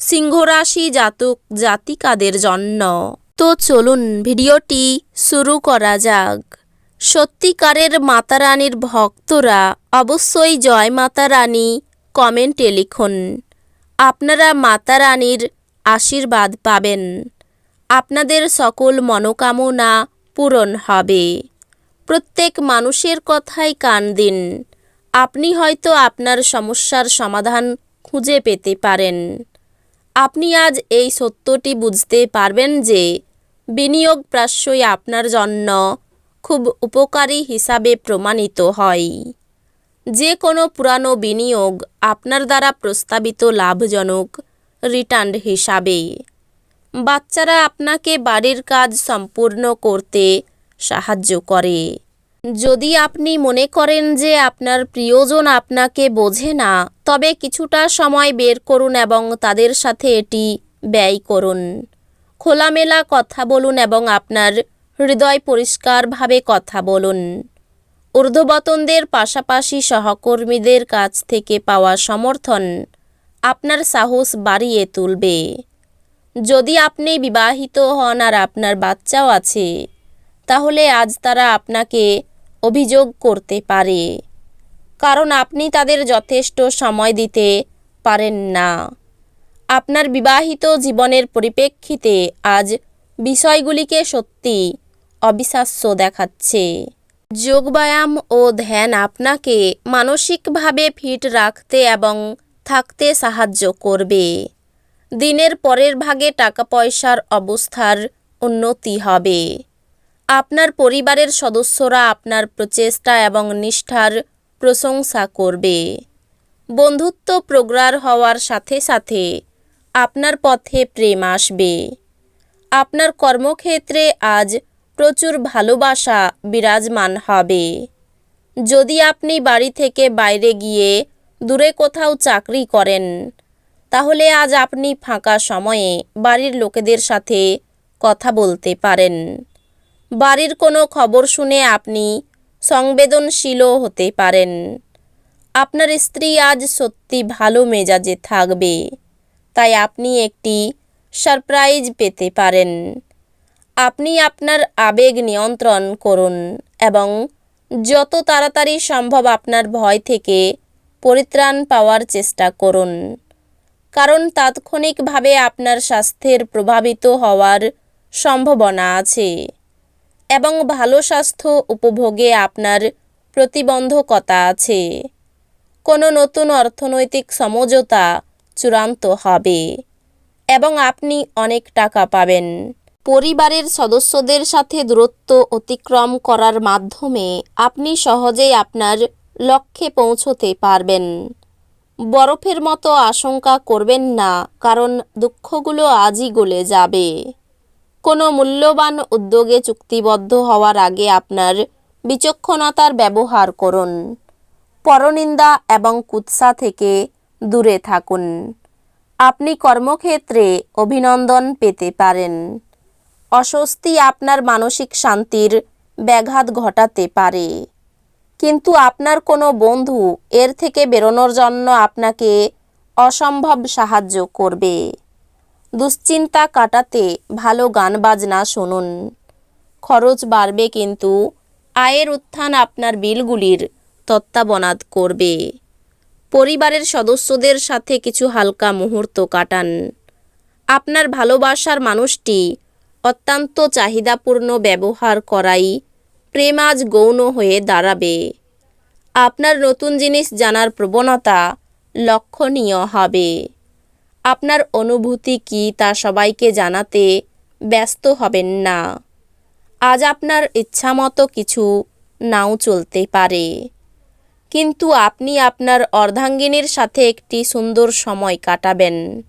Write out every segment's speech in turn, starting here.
সিংহ রাশি জাতক জাতিকাদের জন্য। তো চলুন ভিডিওটি শুরু করা যাক। সত্যিকারের মাতা রানীর ভক্তরা অবশ্যই জয় মাতা রানী কমেন্টে লিখুন। আপনারা মাতা রানীর আশীর্বাদ পাবেন। আপনাদের সকল মনোকামনা পূরণ হবে। প্রত্যেক মানুষের কথাই কান দিন। আপনি হয়তো আপনার সমস্যার সমাধান খুঁজে পেতে পারেন। আপনি আজ এই সত্যটি বুঝতে পারবেন যে বিনিয়োগ প্রায়শই আপনার জন্য খুব উপকারী হিসাবে প্রমাণিত হয়। যে কোনো পুরানো বিনিয়োগ আপনার দ্বারা প্রস্তাবিত লাভজনক রিটার্ন হিসাবে। বাচ্চারা আপনাকে বাড়ির কাজ সম্পূর্ণ করতে সাহায্য করে। যদি আপনি মনে করেন যে আপনার প্রিয়জন আপনাকে বোঝে না, তবে কিছুটা সময় বের করুন এবং তাদের সাথে এটি ব্যয় করুন। খোলামেলা কথা বলুন এবং আপনার হৃদয় পরিষ্কারভাবে কথা বলুন। ঊর্ধ্ববতনদের পাশাপাশি সহকর্মীদের কাছ থেকে পাওয়া সমর্থন আপনার সাহস বাড়িয়ে তুলবে। যদি আপনি বিবাহিত হন আর আপনার বাচ্চাও আছে, তাহলে আজ তারা আপনাকে অভিযোগ করতে পারে। কারণ আপনি তাদের যথেষ্ট সময় দিতে পারেন না। আপনার বিবাহিত জীবনের পরিপ্রেক্ষিতে আজ বিষয়গুলিকে সত্যি অবিশ্বাস্য দেখাচ্ছে। যোগব্যায়াম ও ধ্যান আপনাকে মানসিকভাবে ফিট রাখতে এবং থাকতে সাহায্য করবে। দিনের পরের ভাগে টাকা পয়সার অবস্থার উন্নতি হবে। আপনার পরিবারের সদস্যরা আপনার প্রচেষ্টা এবং নিষ্ঠার প্রশংসা করবে। বন্ধুত্ব প্রগাঢ় হওয়ার সাথে সাথে আপনার পথে প্রেম আসবে। আপনার কর্মক্ষেত্রে আজ প্রচুর ভালোবাসা বিরাজমান হবে। যদি আপনি বাড়ি থেকে বাইরে গিয়ে দূরে কোথাও চাকরি করেন, তাহলে আজ আপনি ফাঁকা সময়ে বাড়ির লোকেদের সাথে কথা বলতে পারেন। বাড়ির কোনো খবর শুনে আপনি সংবেদনশীলও হতে পারেন। আপনার স্ত্রী আজ সত্যি ভালো মেজাজে থাকবে, তাই আপনি একটি সারপ্রাইজ পেতে পারেন। আপনি আপনার আবেগ নিয়ন্ত্রণ করুন এবং যত তাড়াতাড়ি সম্ভব আপনার ভয় থেকে পরিত্রাণ পাওয়ার চেষ্টা করুন, কারণ তাৎক্ষণিকভাবে আপনার স্বাস্থ্যের প্রভাবিত হওয়ার সম্ভাবনা আছে। এবং ভালো স্বাস্থ্য উপভোগে আপনার প্রতিবন্ধকতা আছে। কোনো নতুন অর্থনৈতিক সমঝোতা চূড়ান্ত হবে এবং আপনি অনেক টাকা পাবেন। পরিবারের সদস্যদের সাথে দূরত্ব অতিক্রম করার মাধ্যমে আপনি সহজেই আপনার লক্ষ্যে পৌঁছতে পারবেন। বরফের মতো আশঙ্কা করবেন না, কারণ দুঃখগুলো আজই গলে যাবে। কোনো মূল্যবান উদ্যোগে চুক্তিবদ্ধ হওয়ার আগে আপনার বিচক্ষণতার ব্যবহার করুন। পরনিন্দা এবং কুৎসা থেকে দূরে থাকুন। আপনি কর্মক্ষেত্রে অভিনন্দন পেতে পারেন। অস্বস্তি আপনার মানসিক শান্তির ব্যাঘাত ঘটাতে পারে। কিন্তু আপনার কোনো বন্ধু এর থেকে বেরোনোর জন্য আপনাকে অসম্ভব সাহায্য করবে। দুশ্চিন্তা কাটাতে ভালো গান বাজনা শুনুন। খরচ বাড়বে কিন্তু, আয়ের উত্থান আপনার বিলগুলির তত্ত্বাবনাদ করবে। পরিবারের সদস্যদের সাথে কিছু হালকা মুহূর্ত কাটান। আপনার ভালোবাসার মানুষটি অত্যন্ত চাহিদাপূর্ণ ব্যবহার করাই প্রেম আজ গৌণ হয়ে দাঁড়াবে। আপনার নতুন জিনিস জানার প্রবণতা লক্ষণীয় হবে। আপনার অনুভূতি কি তা সবাইকে জানাতে ব্যস্ত হবেন না। আজ আপনার ইচ্ছামতো কিছু নাও চলতে পারে। কিন্তু আপনি আপনার অর্ধাঙ্গিনীর সাথে একটি সুন্দর সময় কাটাবেন।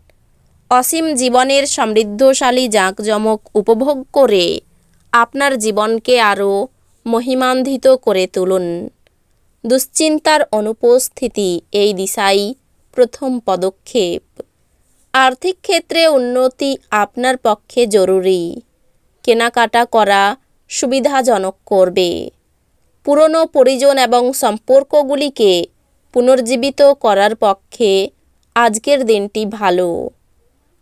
অসীম জীবনের সমৃদ্ধশালী জাঁকজমক উপভোগ করে আপনার জীবনকে আরও মহিমান্বিত করে তুলুন। দুশ্চিন্তার অনুপস্থিতি এই দিশাই প্রথম পদক্ষেপ। আর্থিক ক্ষেত্রে উন্নতি আপনার পক্ষে জরুরি। কেনাকাটা করা সুবিধাজনক করবে। পুরনো পরিজন এবং সম্পর্কগুলিকে পুনর্জীবিত করার পক্ষে আজকের দিনটি ভালো।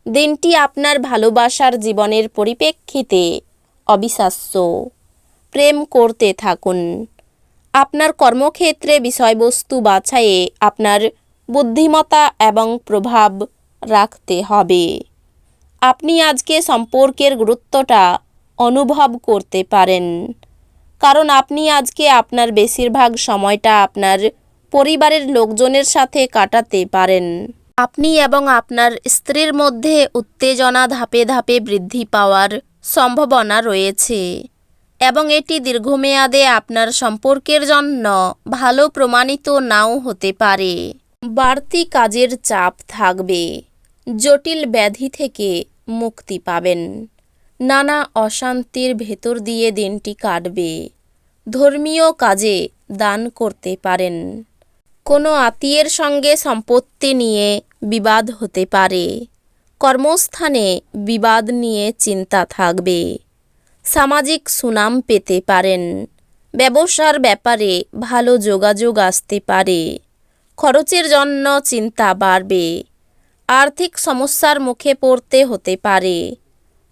দিনটি আপনার ভালোবাসার জীবনের পরিপ্রেক্ষিতে অবিশ্বাস্য। প্রেম করতে থাকুন। আপনার কর্মক্ষেত্রে বিষয়বস্তু বাছাইয়ে আপনার বুদ্ধিমত্তা এবং প্রভাব রাখতে হবে। আপনি আজকে সম্পর্কের গুরুত্বটা অনুভব করতে পারেন। কারণ আপনি আজকে আপনার বেশিরভাগ সময়টা আপনার পরিবারের লোকজনের সাথে কাটাতে পারেন। আপনি এবং আপনার স্ত্রীর মধ্যে উত্তেজনা ধাপে ধাপে বৃদ্ধি পাওয়ার সম্ভাবনা রয়েছে। এবং এটি দীর্ঘমেয়াদে আপনার সম্পর্কের জন্য ভালো প্রমাণিত নাও হতে পারে। বাড়তি কাজের চাপ থাকবে। জটিল ব্যাধি থেকে মুক্তি পাবেন। নানা অশান্তির ভেতর দিয়ে দিনটি কাটবে। ধর্মীয় কাজে দান করতে পারেন। কোনো আত্মীয়ের সঙ্গে সম্পত্তি নিয়ে বিবাদ হতে পারে। কর্মস্থানে বিবাদ নিয়ে চিন্তা থাকবে। সামাজিক সুনাম পেতে পারেন। ব্যবসার ব্যাপারে ভালো যোগাযোগ আসতে পারে। খরচের জন্য চিন্তা বাড়বে। আর্থিক সমস্যার মুখে পড়তে হতে পারে।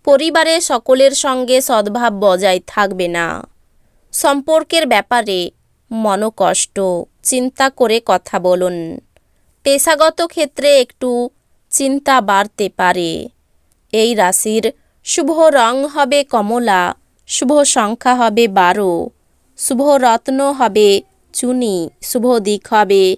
পরিবারে সকলের সঙ্গে সদ্ভাব বজায় থাকবে না। সম্পর্কের ব্যাপারে মনোকষ্ট, চিন্তা করে কথা বলুন। পেশাগত ক্ষেত্রে একটু চিন্তা বাড়তে পারে। এই রাশির শুভ রং হবে কমলা, শুভ সংখ্যা হবে বারো, শুভ রত্ন হবে চুনি, শুভ দিক হবে